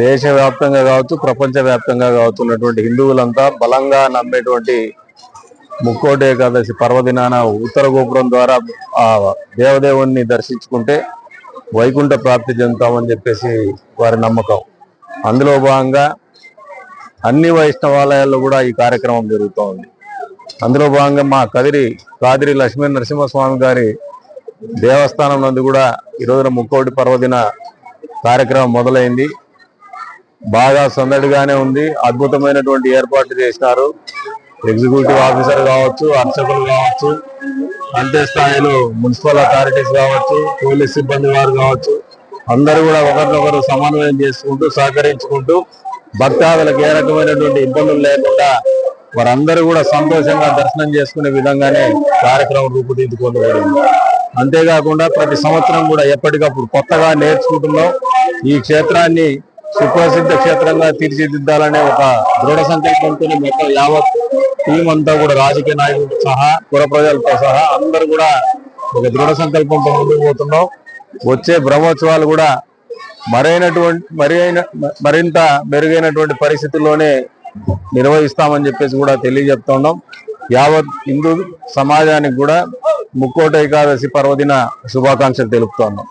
దేశవ్యాప్తంగా కావచ్చు ప్రపంచ వ్యాప్తంగా హిందువులంతా బలంగా నమ్మేటువంటి ముక్కోటి ఏకాదశి పర్వదినాన ఉత్తర గోపురం ద్వారా ఆ దేవదేవుణ్ణి దర్శించుకుంటే వైకుంఠ ప్రాప్తి చెందుతామని చెప్పేసి వారి నమ్మకం. అందులో భాగంగా అన్ని వైష్ణవాలయాల్లో కూడా ఈ కార్యక్రమం జరుగుతూ ఉంది అందులో భాగంగా మా కదిరి కాదిరి లక్ష్మీ నరసింహస్వామి గారి దేవస్థానం నందు కూడా ఈ రోజున ముక్కోటి పర్వదిన కార్యక్రమం మొదలైంది. బాగా సందడిగానే ఉంది. అద్భుతమైనటువంటి ఏర్పాట్లు చేసినారు. ఎగ్జిక్యూటివ్ ఆఫీసర్ కావచ్చు అర్చకులు కావచ్చు అంతే స్థాయిలో మున్సిపల్ అథారిటీస్ కావచ్చు పోలీస్ సిబ్బంది వారు కావచ్చు అందరూ కూడా ఒకరినొకరు సమన్వయం చేసుకుంటూ సహకరించుకుంటూ భక్తాదులకు ఏ రకమైనటువంటి ఇబ్బందులు లేకుండా వారందరూ కూడా సంతోషంగా దర్శనం చేసుకునే విధంగానే కార్యక్రమం రూపుదిద్దుకోబడింది అంతేకాకుండా ప్రతి సంవత్సరం కూడా ఎప్పటికప్పుడు కొత్తగా నేర్చుకుంటున్నాం. ఈ క్షేత్రాన్ని సుప్రసిద్ధ క్షేత్రంగా తీర్చిదిద్దాలనే ఒక దృఢ సంకల్పంతో మొత్తం యావత్ టీం అంతా కూడా రాజకీయ నాయకులతో సహా పుర ప్రజలతో సహా అందరూ కూడా ఒక దృఢ సంకల్పంతో ముందుకు పోతున్నాం. వచ్చే బ్రహ్మోత్సవాలు కూడా మరైనటువంటి మరి మరింత మెరుగైనటువంటి పరిస్థితుల్లోనే నిర్వహిస్తామని చెప్పేసి కూడా తెలియజెప్తున్నాం యావత్ హిందూ సమాజానికి కూడా ముక్కోట ఏకాదశి పర్వదిన శుభాకాంక్షలు తెలుపుతున్నాం